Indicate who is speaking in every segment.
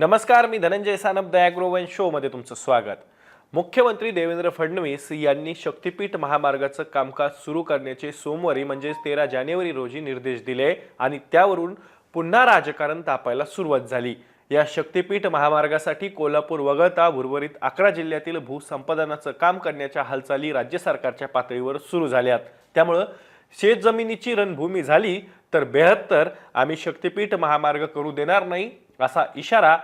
Speaker 1: नमस्कार मी धनंजय सानप दयाग्रोवन ॲग्रोवन शोमध्ये तुमचं स्वागत. मुख्यमंत्री देवेंद्र फडणवीस यांनी शक्तीपीठ महामार्गाचं कामकाज सुरू करण्याचे सोमवारी म्हणजेच तेरा जानेवारी रोजी निर्देश दिले आणि त्यावरून पुन्हा राजकारण तापायला सुरुवात झाली. या शक्तीपीठ महामार्गासाठी कोल्हापूर वगळता उर्वरित अकरा जिल्ह्यातील भूसंपादनाचं काम करण्याच्या हालचाली राज्य सरकारच्या पातळीवर सुरू झाल्यात. त्यामुळं शेतजमिनीची रणभूमी झाली तर बेहत्तर आम्ही शक्तीपीठ महामार्ग करू देणार नाही असा इशारा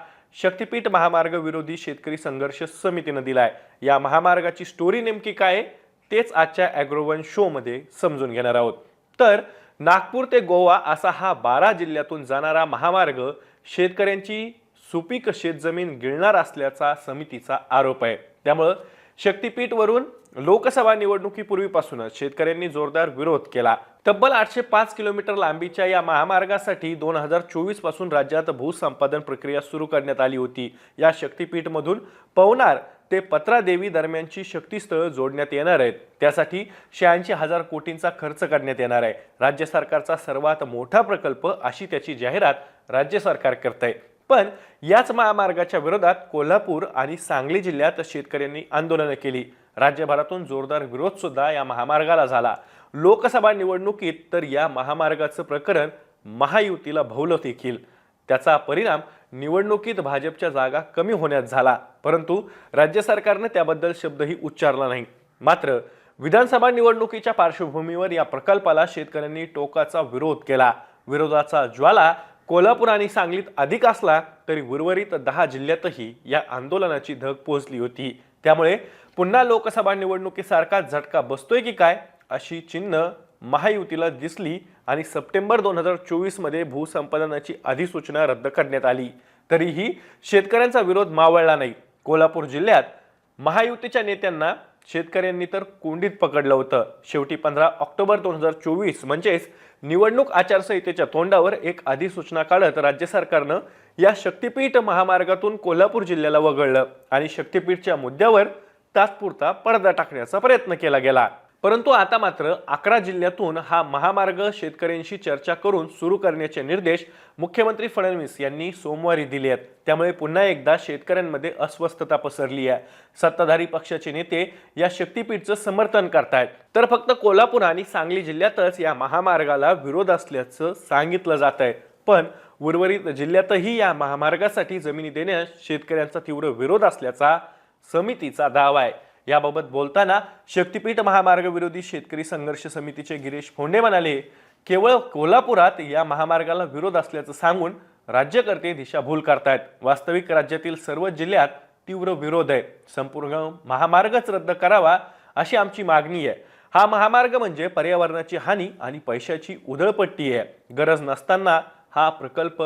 Speaker 1: शक्तीपीठ महामार्ग विरोधी शेतकरी संघर्ष समितीनं दिलाय. या महामार्गाची स्टोरी नेमकी काय तेच आजच्या ॲग्रोवन शोमध्ये समजून घेणार आहोत. तर नागपूर ते गोवा असा हा बारा जिल्ह्यातून जाणारा महामार्ग शेतकऱ्यांची सुपीक शेतजमीन गिळणार असल्याचा समितीचा आरोप आहे. त्यामुळं शक्तीपीठवरून लोकसभा निवडणुकीपूर्वीपासूनच शेतकऱ्यांनी जोरदार विरोध केला. तब्बल आठशे पाच किलोमीटर लांबीच्या या महामार्गासाठी दोन हजार चोवीसपासून राज्यात भूसंपादन प्रक्रिया सुरू करण्यात आली होती. या शक्तीपीठमधून पवनार ते पत्रादेवी दरम्यानची शक्तीस्थळं जोडण्यात येणार आहेत. त्यासाठी शहाऐंशी हजार कोटींचा खर्च करण्यात येणार आहे. राज्य सरकारचा सर्वात मोठा प्रकल्प अशी त्याची जाहिरात राज्य सरकार करत आहे पण याच महामार्गाच्या विरोधात कोल्हापूर आणि सांगली जिल्ह्यात शेतकऱ्यांनी आंदोलनं केली. राज्यभरातून जोरदार विरोध सुद्धा या महामार्गाला झाला. लोकसभा निवडणुकीत तर या महामार्गाचं प्रकरण महायुतीला भवलं देखील. त्याचा परिणाम निवडणुकीत भाजपच्या जागा कमी होण्यात झाला. परंतु राज्य सरकारने त्याबद्दल शब्दही उच्चारला नाही. मात्र विधानसभा निवडणुकीच्या पार्श्वभूमीवर या प्रकल्पाला शेतकऱ्यांनी टोकाचा विरोध केला. विरोधाचा ज्वाला कोल्हापूर आणि सांगलीत अधिक असला तरी उर्वरित दहा जिल्ह्यातही या आंदोलनाची धग पोहोचली होती. त्यामुळे पुन्हा लोकसभा निवडणुकीसारखा झटका बसतोय की काय अशी चिन्ह महायुतीला दिसली आणि सप्टेंबर दोन हजार चोवीसमध्ये भूसंपादनाची अधिसूचना रद्द करण्यात आली. तरीही शेतकऱ्यांचा विरोध मावळला नाही. कोल्हापूर जिल्ह्यात महायुतीच्या नेत्यांना शेतकऱ्यांनी तर कोंडीत पकडलं होतं. शेवटी पंधरा ऑक्टोबर दोन हजार चोवीस म्हणजेच निवडणूक आचारसंहितेच्या तोंडावर एक अधिसूचना काढत राज्य सरकारनं या शक्तीपीठ महामार्गातून कोल्हापूर जिल्ह्याला वगळलं आणि शक्तीपीठच्या मुद्द्यावर तात्पुरता पडदा टाकण्याचा प्रयत्न केला गेला. परंतु आता मात्र अकरा जिल्ह्यातून हा महामार्ग शेतकऱ्यांशी चर्चा करून सुरू करण्याचे निर्देश मुख्यमंत्री फडणवीस यांनी सोमवारी दिले आहेत. त्यामुळे पुन्हा एकदा शेतकऱ्यांमध्ये अस्वस्थता पसरली आहे. सत्ताधारी पक्षाचे नेते या शक्तीपीठचं समर्थन करतायत. तर फक्त कोल्हापूर आणि सांगली जिल्ह्यातच या महामार्गाला विरोध असल्याचं सांगितलं जात आहे. पण उर्वरित जिल्ह्यातही या महामार्गासाठी जमिनी देण्यास शेतकऱ्यांचा तीव्र विरोध असल्याचा समितीचा दावा आहे. याबाबत बोलताना शक्तीपीठ महामार्ग विरोधी शेतकरी संघर्ष समितीचे गिरीश फोंडे म्हणाले केवळ कोल्हापुरात या महामार्गाला विरोध असल्याचं सांगून राज्यकर्ते दिशाभूल करतायत. वास्तविक राज्यातील सर्व जिल्ह्यात तीव्र विरोध आहे. संपूर्ण महामार्गच रद्द करावा अशी आमची मागणी आहे. हा महामार्ग म्हणजे पर्यावरणाची हानी आणि पैशाची उधळपट्टी आहे. गरज नसताना हा प्रकल्प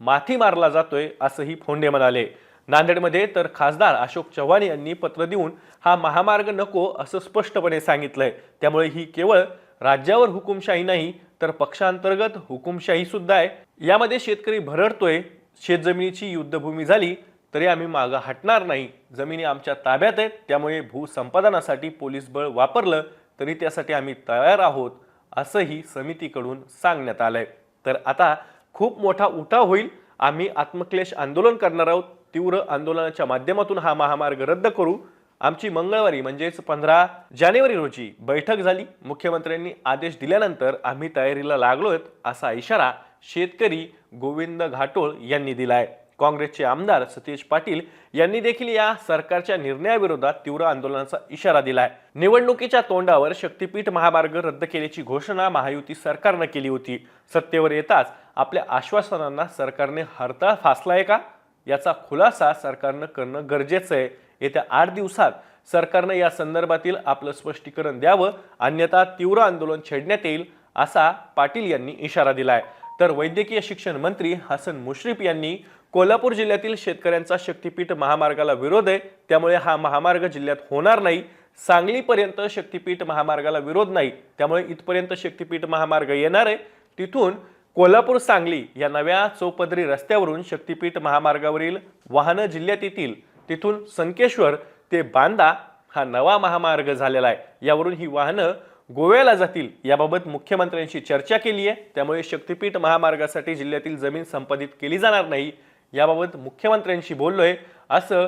Speaker 1: माथी मारला जातोय असंही फोंडे म्हणाले. नांदेडमध्ये तर खासदार अशोक चव्हाण यांनी पत्र देऊन हा महामार्ग नको असं स्पष्टपणे सांगितलंय. त्यामुळे ही केवळ राज्यावर हुकुमशाही नाही तर पक्षांतर्गत हुकुमशाही सुद्धा आहे. यामध्ये शेतकरी भरडतोय शेतजमिनीची युद्धभूमी झाली तरी आम्ही मागं हटणार नाही. जमिनी आमच्या ताब्यात आहेत त्यामुळे भूसंपादनासाठी पोलीस बळ वापरलं तरी त्यासाठी आम्ही तयार आहोत असंही समितीकडून सांगण्यात आलंय. तर आता खूप मोठा उठाव होईल. आम्ही आत्मक्लेश आंदोलन करणार आहोत. तीव्र आंदोलनाच्या माध्यमातून हा महामार्ग रद्द करू. आमची मंगळवारी म्हणजेच पंधरा जानेवारी रोजी बैठक झाली. मुख्यमंत्र्यांनी आदेश दिल्यानंतर आम्ही तयारीला लागलोय असा इशारा शेतकरी गोविंद घाटोळ यांनी दिला आहे काँग्रेसचे आमदार सतीश पाटील यांनी देखील या सरकारच्या निर्णयाविरोधात तीव्र आंदोलनाचा इशारा दिला आहे निवडणुकीच्या तोंडावर शक्तीपीठ महामार्ग रद्द केल्याची घोषणा महायुती सरकारनं केली होती. सत्तेवर येताच आपल्या आश्वासनांना सरकारने हरताळ फासलाय का? याचा खुलासा सरकारनं करणं गरजेचं आहे. येत्या आठ दिवसात सरकारनं या संदर्भातील आपलं स्पष्टीकरण द्यावं अन्यथा तीव्र आंदोलन छेडण्यात येईल असा पाटील यांनी इशारा दिलाय. तर वैद्यकीय शिक्षण मंत्री हसन मुश्रीफ यांनी कोल्हापूर जिल्ह्यातील शेतकऱ्यांचा शक्तीपीठ महामार्गाला विरोध आहे. त्यामुळे हा महामार्ग जिल्ह्यात होणार नाही. सांगलीपर्यंत शक्तीपीठ महामार्गाला विरोध नाही. त्यामुळे इथपर्यंत शक्तीपीठ महामार्ग येणार आहे. तिथून कोल्हापूर सांगली या नव्या चौपदरी रस्त्यावरून शक्तीपीठ महामार्गावरील वाहनं जिल्ह्यात येतील तिथून संकेश्वर ते बांदा हा नवा महामार्ग झालेला आहे. यावरून ही वाहनं गोव्याला जातील याबाबत मुख्यमंत्र्यांशी चर्चा केली आहे. त्यामुळे शक्तीपीठ महामार्गासाठी जिल्ह्यातील जमीन संपादित केली जाणार नाही याबाबत मुख्यमंत्र्यांशी बोललोय असं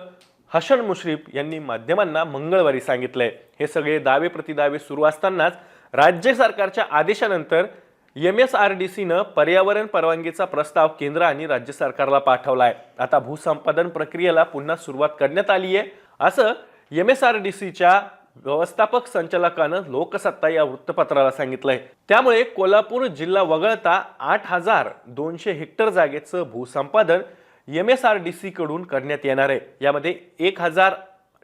Speaker 1: हसन मुश्रीफ यांनी माध्यमांना मंगळवारी सांगितलंय. हे सगळे दावे प्रतिदावे सुरू असतानाच राज्य सरकारच्या आदेशानंतर एम एस आर डी सीनं पर्यावरण परवानगीचा प्रस्ताव केंद्र आणि राज्य सरकारला पाठवला आहे आता भूसंपादन प्रक्रियेला पुन्हा सुरुवात करण्यात आली आहे. असं एम एस आर डी सीच्या व्यवस्थापक संचालकानं लोकसत्ता या वृत्तपत्राला सांगितलंय. त्यामुळे कोल्हापूर जिल्हा वगळता आठ हजार दोनशे हेक्टर जागेचं भूसंपादन एम एस आर डी सीकडून करण्यात येणार आहे. यामध्ये एक हजार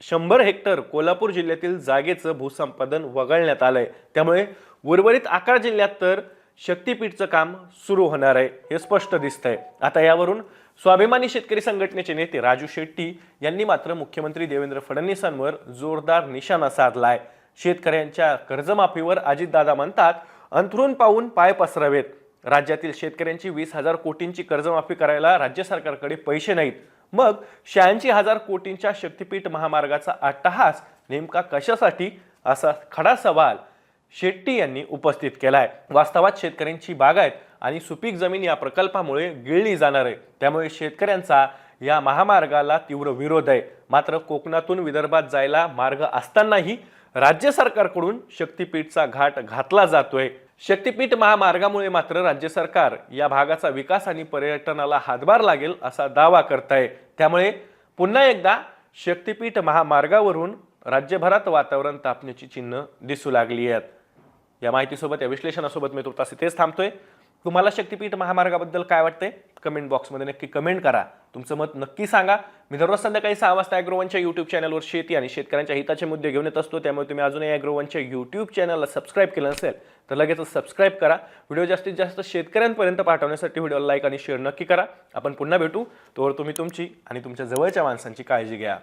Speaker 1: शंभर हेक्टर कोल्हापूर जिल्ह्यातील जागेचं भूसंपादन वगळण्यात आलंय. त्यामुळे उर्वरित अकरा जिल्ह्यात तर शक्तीपीठचं काम सुरू होणार आहे हे स्पष्ट दिसतंय. आता यावरून स्वाभिमानी शेतकरी संघटनेचे नेते राजू शेट्टी यांनी मात्र मुख्यमंत्री देवेंद्र फडणवीसांवर जोरदार निशाणा साधलाय. शेतकऱ्यांच्या कर्जमाफीवर अजितदादा म्हणतात अंथरून पाहून पाय पसरावेत. राज्यातील शेतकऱ्यांची वीस हजार कोटींची कर्जमाफी करायला राज्य सरकारकडे पैसे नाहीत. मग शहाऐंशी हजार कोटींच्या शक्तीपीठ महामार्गाचा अट्टहास नेमका कशासाठी? असा खडा सवाल शेट्टी यांनी उपस्थित केला आहे वास्तवात शेतकऱ्यांची बागायत आणि सुपीक जमीन या प्रकल्पामुळे गिळली जाणार आहे. त्यामुळे शेतकऱ्यांचा या महामार्गाला तीव्र विरोध आहे. मात्र कोकणातून विदर्भात जायला मार्ग असतानाही राज्य सरकारकडून शक्तीपीठचा घाट घातला जातोय. शक्तीपीठ महामार्गामुळे मात्र राज्य सरकार या भागाचा विकास आणि पर्यटनाला हातभार लागेल असा दावा करत आहे त्यामुळे पुन्हा एकदा शक्तीपीठ महामार्गावरून राज्यभरात वातावरण तापण्याची चिन्ह दिसू लागली आहेत. या माहितीसोबत या विश्लेषणासोबत मी तुर्तास इथेच थांबतोय. तुम्हाला शक्तीपीठ महामार्गाबद्दल काय वाटते कमेंट बॉक्समध्ये नक्की कमेंट करा. तुमचं मत नक्की सांगा. मी दररोज संध्याकाळी सहा वाजता ॲग्रोवनच्या यूट्यूब चॅनलवर शेती आणि शेतकऱ्यांच्या हिताचे मुद्दे घेऊन येत असतो. त्यामुळे तुम्ही अजूनही ॲग्रोवनच्या यूट्यूब चॅनलला सबस्क्राईब केलं नसेल तर लगेचच सबस्क्राईब करा. व्हिडिओ जास्तीत जास्त शेतकऱ्यांपर्यंत पाठवण्यासाठी व्हिडिओला लाईक आणि शेअर नक्की करा. आपण पुन्हा भेटू. तोवर तुम्ही तुमची आणि तुमच्या जवळच्या माणसांची काळजी घ्या.